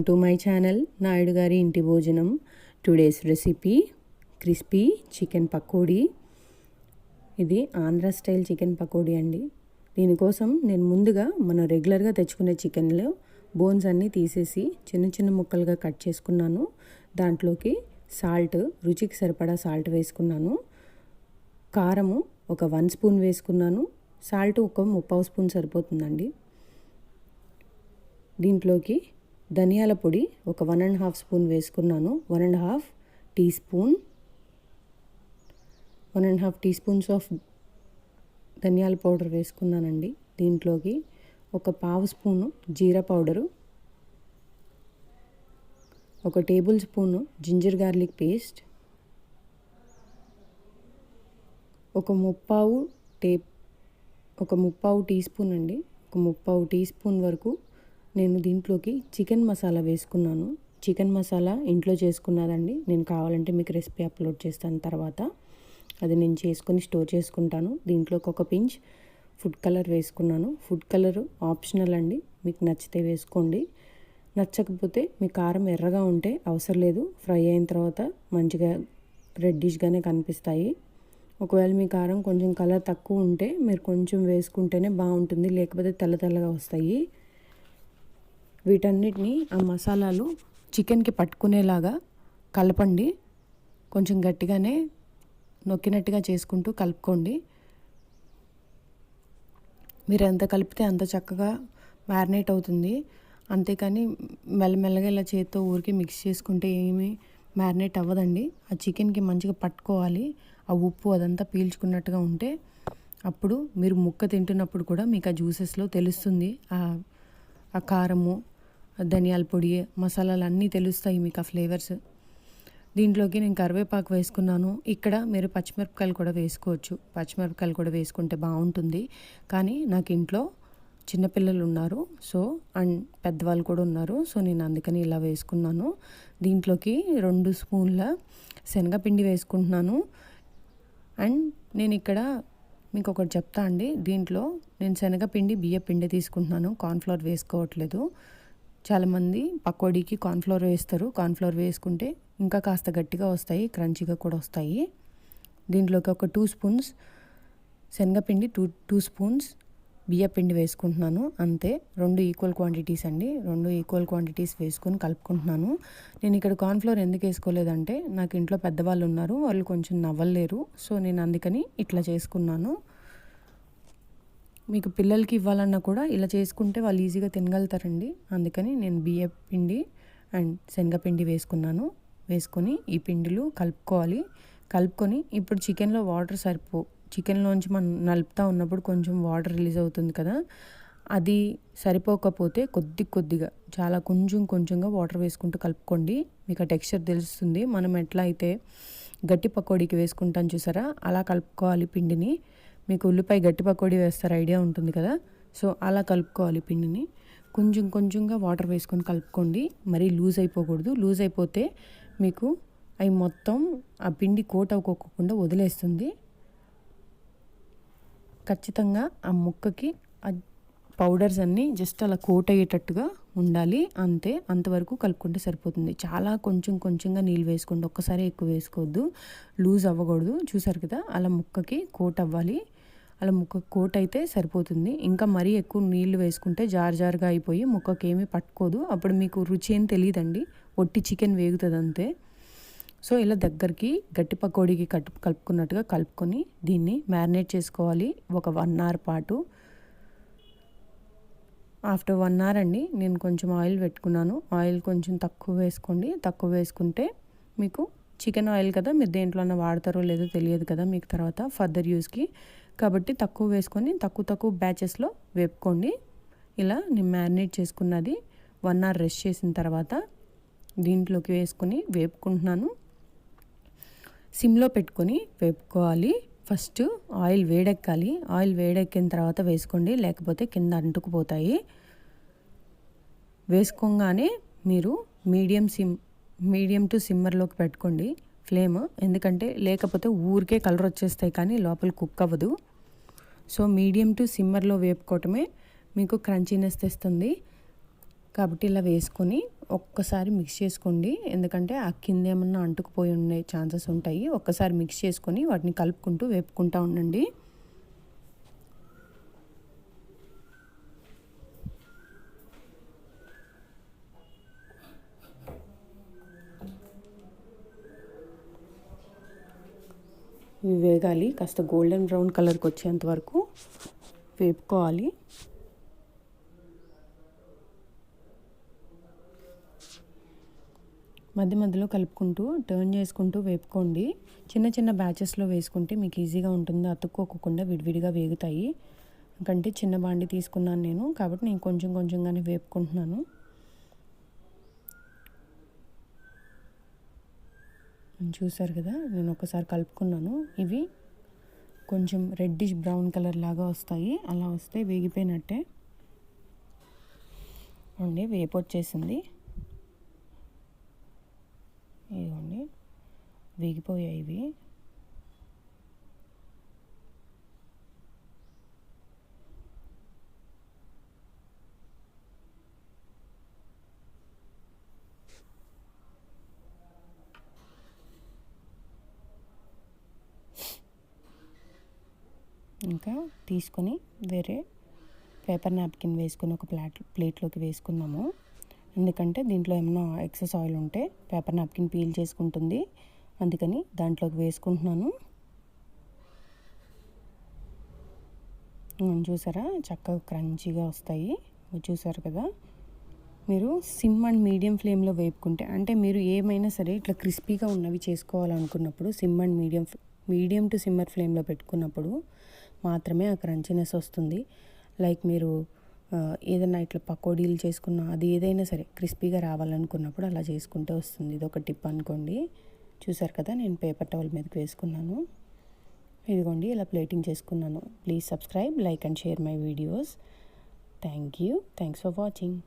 To my channel Naidu గారి ఇంటి భోజనం today's recipe crispy chicken pakodi ఇది ఆంధ్ర స్టైల్ చికెన్ పకోడీ అండి దీనికోసం నేను ముందుగా మనం రెగ్యులర్గా తెచ్చుకునే చికెన్లో బోన్స్ అన్నీ తీసేసి చిన్న చిన్న ముక్కలుగా కట్ చేసుకున్నాను దాంట్లోకి సాల్ట్ రుచికి సరిపడా సాల్ట్ వేసుకున్నాను కారము ఒక వన్ స్పూన్ వేసుకున్నాను సాల్ట్ ఒక ముప్పావు స్పూన్ సరిపోతుందండి దీంట్లోకి ధనియాల పొడి ఒక వన్ అండ్ హాఫ్ స్పూన్ వేసుకున్నాను. One and half teaspoon one and half teaspoons of ధనియాల పౌడర్ వేసుకున్నానండి దీంట్లోకి. ఒక పావు స్పూను జీరా పౌడరు. ఒక tablespoon ginger garlic paste. ఒక ముప్పావు టే ఒక ముప్పావు టీ స్పూన్ అండి. ఒక ముప్పావు టీ స్పూన్ వరకు నేను దీంట్లోకి చికెన్ మసాలా వేసుకున్నాను. చికెన్ మసాలా ఇంట్లో చేసుకున్నదండి నేను కావాలంటే మీకు రెసిపీ అప్లోడ్ చేస్తాను తర్వాత. అది నేను చేసుకొని స్టోర్ చేసుకుంటాను. దీంట్లోకి ఒక పించ్ ఫుడ్ కలర్ వేసుకున్నాను. ఫుడ్ కలర్ ఆప్షనల్ అండి. మీకు నచ్చితే వేసుకోండి. నచ్చకపోతే మీ కారం ఎర్రగా ఉంటే అవసరం లేదు. ఫ్రై అయిన తర్వాత మంచిగా రెడ్డిష్గానే కనిపిస్తాయి. ఒకవేళ మీ కారం కొంచెం కలర్ తక్కువ ఉంటే మీరు కొంచెం వేసుకుంటేనే బాగుంటుంది. లేకపోతే తెల్ల తెల్లగా వస్తాయి. వీటన్నిటిని ఆ మసాలాలు చికెన్కి పట్టుకునేలాగా కలపండి. కొంచెం గట్టిగానే నొక్కినట్టుగా చేసుకుంటూ కలుపుకోండి. మీరు ఎంత కలిపితే అంత చక్కగా మ్యారినేట్ అవుతుంది. అంతేకాని మెల్లమెల్లగా ఇలా చేతితో ఊరికి మిక్స్ చేసుకుంటే ఏమీ మ్యారినేట్ అవ్వదండి. ఆ చికెన్కి మంచిగా పట్టుకోవాలి. ఆ ఉప్పు అదంతా పీల్చుకున్నట్టుగా ఉంటే అప్పుడు మీరు ముక్క తింటున్నప్పుడు కూడా మీకు ఆ జ్యూసెస్లో తెలుస్తుంది. ఆ కారము ధనియాల పొడి మసాలాలు అన్నీ తెలుస్తాయి మీకు ఆ ఫ్లేవర్స్. దీంట్లోకి నేను కరివేపాకు వేసుకున్నాను. ఇక్కడ మీరు పచ్చిమిరపకాయలు కూడా వేసుకోవచ్చు. పచ్చిమిరపకాయలు కూడా వేసుకుంటే బాగుంటుంది. కానీ నాకు ఇంట్లో చిన్నపిల్లలు ఉన్నారు. సో అండ్ పెద్దవాళ్ళు కూడా ఉన్నారు. సో నేను అందుకని ఇలా వేసుకున్నాను. దీంట్లోకి రెండు స్పూన్ల శనగపిండి వేసుకుంటున్నాను. అండ్ నేను ఇక్కడ మీకు ఒకటి చెప్తా అండి. దీంట్లో నేను శనగపిండి బియ్య పిండి తీసుకుంటున్నాను. కార్న్ఫ్లవర్ వేసుకోవట్లేదు. చాలామంది పకోడీకి కార్న్ఫ్లోర్ వేస్తారు. కార్న్ఫ్లోర్ వేసుకుంటే ఇంకా కాస్త గట్టిగా వస్తాయి క్రంచీగా కూడా వస్తాయి. దీంట్లోకి ఒక టూ స్పూన్స్ శనగపిండి టూ టూ స్పూన్స్ బియ్యపిండి వేసుకుంటున్నాను. అంతే. రెండు ఈక్వల్ క్వాంటిటీస్ అండి. రెండు ఈక్వల్ క్వాంటిటీస్ వేసుకొని కలుపుకుంటున్నాను. నేను ఇక్కడ కార్న్ఫ్లోర్ ఎందుకు వేసుకోలేదంటే నాకు ఇంట్లో పెద్దవాళ్ళు ఉన్నారు వాళ్ళు కొంచెం నవ్వలేరు. సో నేను అందుకని ఇట్లా చేసుకున్నాను. మీకు పిల్లలకి ఇవ్వాలన్నా కూడా ఇలా చేసుకుంటే వాళ్ళు ఈజీగా తినగలుగుతారండి. అందుకని నేను బియ్య పిండి అండ్ శనగపిండి వేసుకున్నాను. వేసుకొని ఈ పిండిలు కలుపుకోవాలి. కలుపుకొని ఇప్పుడు చికెన్లో వాటర్ సరిపో చికెన్లోంచి మనం నలుపుతూ ఉన్నప్పుడు కొంచెం వాటర్ రిలీజ్ అవుతుంది కదా అది సరిపోకపోతే కొద్ది కొద్దిగా చాలా కొంచెం కొంచెంగా వాటర్ వేసుకుంటూ కలుపుకోండి. మీకు ఆ టెక్స్చర్ తెలుస్తుంది. మనం ఎట్లా అయితే గట్టి పకోడీకి వేసుకుంటాం చూసారా అలా కలుపుకోవాలి పిండిని. మీకు ఉల్లిపాయ గట్టి పకోడీ వేస్తారు ఐడియా ఉంటుంది కదా? సో అలా కలుపుకోవాలి పిండిని. కొంచెం కొంచెంగా వాటర్ వేసుకొని కలుపుకోండి. మరీ లూజ్ అయిపోకూడదు. లూజ్ అయిపోతే మీకు అవి మొత్తం ఆ పిండి కోట్ అవ్వకోకుండా వదిలేస్తుంది. ఖచ్చితంగా ఆ ముక్కకి ఆ పౌడర్స్ అన్నీ జస్ట్ అలా కోట్ అయ్యేటట్టుగా ఉండాలి. అంతే. అంతవరకు కలుపుకుంటే సరిపోతుంది. చాలా కొంచెం కొంచెంగా నీళ్ళు వేసుకోండి. ఒక్కసారి ఎక్కువ వేసుకోవద్దు. లూజ్ అవ్వకూడదు. చూసారు కదా? అలా ముక్కకి కోట్ అవ్వాలి. అలా ముక్క కోట్ అయితే సరిపోతుంది. ఇంకా మరీ ఎక్కువ నీళ్ళు వేసుకుంటే జార్ జారుగా అయిపోయి ముక్కకి ఏమీ పట్టుకోదు. అప్పుడు మీకు రుచి ఏం తెలియదండి ఒట్టి చికెన్ వేగుతుంది అంతే. సో ఇలా దగ్గరికి గట్టి పకోడీకి కట్టు కలుపుకున్నట్టుగా కలుపుకొని దీన్ని మ్యారినేట్ చేసుకోవాలి. ఒక వన్ అవర్ పాటు. ఆఫ్టర్ వన్ అవర్ అండి నేను కొంచెం ఆయిల్ పెట్టుకున్నాను. ఆయిల్ కొంచెం తక్కువ వేసుకోండి. తక్కువ వేసుకుంటే మీకు చికెన్ ఆయిల్ కదా మీరు దేంట్లోనే వాడతారో లేదో తెలియదు కదా మీకు తర్వాత ఫర్దర్ యూస్కి కాబట్టి తక్కువ వేసుకొని తక్కువ తక్కువ బ్యాచెస్లో వేపుకోండి. ఇలా నేను మ్యారినేట్ చేసుకున్నది వన్ అవర్ రెస్ట్ చేసిన తర్వాత దీంట్లోకి వేసుకొని వేపుకుంటున్నాను. సిమ్లో పెట్టుకొని వేపుకోవాలి. First oil వేడెక్కాలి. ఆయిల్ వేడెక్కిన తర్వాత వేసుకోండి. లేకపోతే కింద అంటుకుపోతాయి. వేసుకోగానే మీరు మీడియం సిమ్ మీడియం టు సిమ్మర్లోకి పెట్టుకోండి. ఫ్లేమ్. ఎందుకంటే లేకపోతే ఊరికే కలర్ వచ్చేస్తాయి కానీ లోపల కుక్ అవ్వదు. సో మీడియం టు సిమ్మర్లో వేపుకోవటమే మీకు క్రంచీనెస్ తెస్తుంది. కాబట్టి ఇలా వేసుకొని ఒక్కసారి మిక్స్ చేసుకోండి. ఎందుకంటే ఆ కింద ఏమన్నా అంటుకుపోయి ఉండే ఛాన్సెస్ ఉంటాయి. ఒక్కసారి మిక్స్ చేసుకొని వాటిని కలుపుకుంటూ వేపుకుంటూ ఉండండి. ఇవి వేగాలి. కాస్త గోల్డెన్ బ్రౌన్ కలర్కి వచ్చేంత వరకు వేపుకోవాలి. మధ్య మధ్యలో కలుపుకుంటూ టర్న్ చేసుకుంటూ వేపుకోండి. చిన్న చిన్న బ్యాచెస్లో వేసుకుంటే మీకు ఈజీగా ఉంటుంది. అతుక్కోకుండా విడివిడిగా వేగుతాయి. ఎందుకంటే చిన్న బాండి తీసుకున్నాను నేను. కాబట్టి నేను కొంచెం కొంచెంగానే వేపుకుంటున్నాను. చూసారు కదా నేను ఒకసారి కలుపుకున్నాను. ఇవి కొంచెం రెడ్డిష్ బ్రౌన్ కలర్ లాగా వస్తాయి. అలా వస్తే వేగిపోయినట్టే. అండి వేపు వచ్చేసింది ఇదిగోండి వేగిపోయాయి ఇవి. ఇంకా తీసుకొని వేరే పేపర్ నాప్కిన్ వేసుకొని ఒక ప్లాట్ ప్లేట్లోకి వేసుకుందాము. ఎందుకంటే దీంట్లో ఏమైనా ఎక్సెస్ ఆయిల్ ఉంటే పేపర్ నాప్కిన్ పీల్ చేసుకుంటుంది. అందుకని దాంట్లోకి వేసుకుంటున్నాను. చూసారా? చక్కగా క్రంచీగా వస్తాయి. చూసారు కదా? మీరు సిమ్ అండ్ మీడియం ఫ్లేమ్లో వేపుకుంటే అంటే మీరు ఏమైనా సరే ఇట్లా క్రిస్పీగా ఉన్నవి చేసుకోవాలనుకున్నప్పుడు sim and medium medium to simmer ఫ్లేమ్లో పెట్టుకున్నప్పుడు మాత్రమే ఆ క్రంచినెస్ వస్తుంది. లైక్ మీరు ఏదైనా ఇట్లా పకోడీలు చేసుకున్న అది ఏదైనా సరే క్రిస్పీగా రావాలనుకున్నప్పుడు అలా చేసుకుంటే వస్తుంది. ఇది ఒక టిప్ అనుకోండి. చూసారు కదా నేను పేపర్ టవల్ మీదకి వేసుకున్నాను. ఇదిగోండి ఇలా ప్లేటింగ్ చేసుకున్నాను. Please subscribe like and share my videos. Thank you. Thanks for watching.